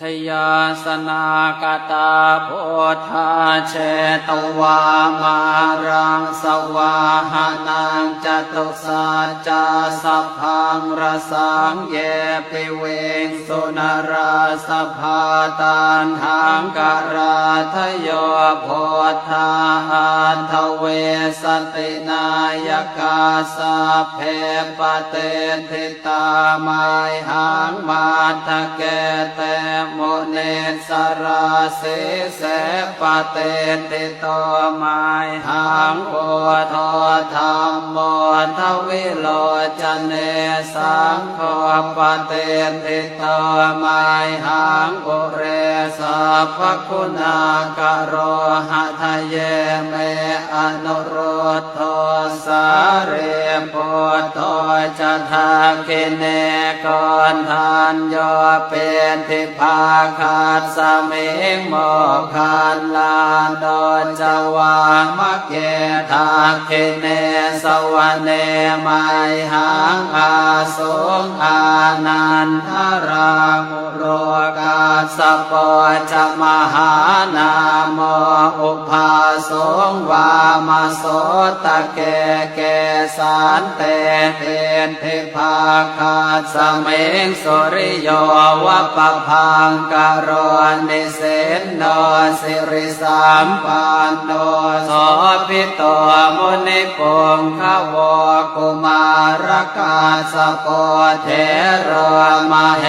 ชยาสนากตาโพธาเชตวามารังสวาหานา จตุสัจจะสัพพังรสังเยปิเวงสุนราสภาตันหังกราทโยโพธาอันทเวสตินายกาสาเพปเตทิตามายหังมาทะเกเตโมเนสราเสเสปเตติโตมายหังโอทธรรมโมทวิโลจเนสังโฆปเตติโตมายหังโอเรสัพคุณากโรหะทะเยเมอนุโรธโทสาเรปุตโตจะ ทาคิเนกอนทานโยเป็นทิพาคาตสมิงโมคันลาโดจวามะเกทาคิเนสวเนไมหังอาสงอานันทรามุโรกาสปะจะมหานามอุปาสงวามาโสตะเกเกสันเตเป็นเทพาคาสเมงสุริโยวะปะพังกโรนิเสนโนสิริสามปันโนโสพิโตมุนิปงขวกุมารกาสโปเทโรมาเห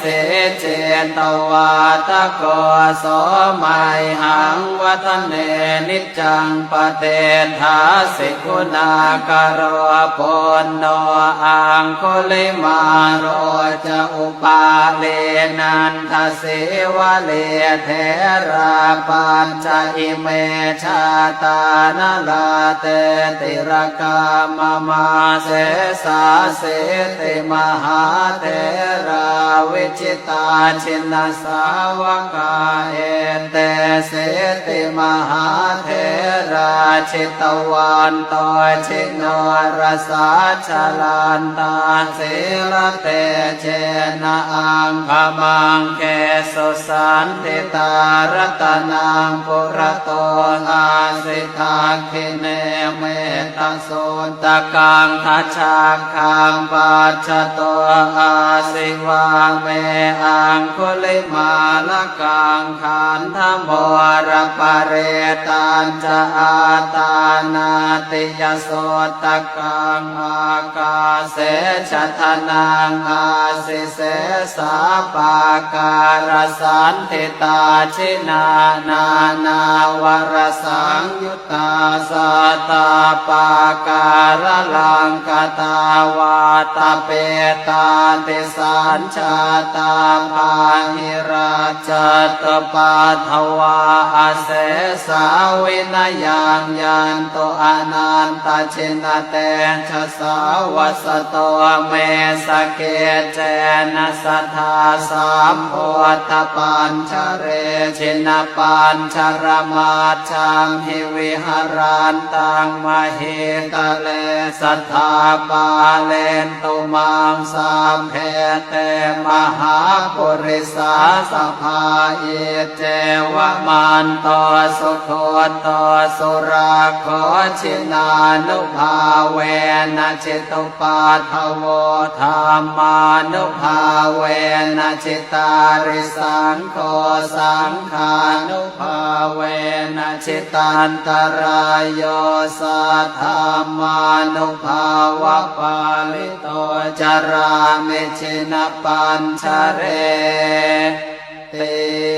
สิเจตวาตะโกโสมัยหังวัฒเนนิจังปเตทาสิกุณากโรปุณโนอังคุลิมารจะอุปาเลนันทเสวะเลเทราปัญจอิเมชาตานลาเตติรกามมาเสสาเสติมหาเทราวิจิตาชินสาวกาเอเต เสติมหาเทราชิตวันตชิโนรสาชลันตาสิรเตเจนะอังคมังเกสุสันติตารตนังปุระโตอาสิทาคิเนเมตโสตะกังทัชชาคังปัจจโตอาสิวาเมอังคุลิมาลกังขันธโมรปเรตันจะอาตานาติยโสตกังอากาเสชะทนังอาสิเสสาปาการสันติตาชินานานาวรสังยุตตาสาตาปาการลังกตาวาตาเปตาติสัญชาตาภาหิราชตปาทวาอาเสสาวินยังยันโตอนันตชินเตชะสาวสโตเมสเกเจนะสัทธาสามโพธปัญชเรชินปัญชรมาชังหิวิหารันตังมหิตะเลสัทธาปาเลนตุมังสามเพเตมหาปุริสาสภาเอเจวะมันโตสุโคโตสุราโคชินานุภาเวนะจิตุปาทโวธรรมานุภาเวนะจิตาริสังโฆสังขานุภาเวนะจิตันตรายโยสัทธามานุภาวะปาลิโตจารามิชินปัญชเรติ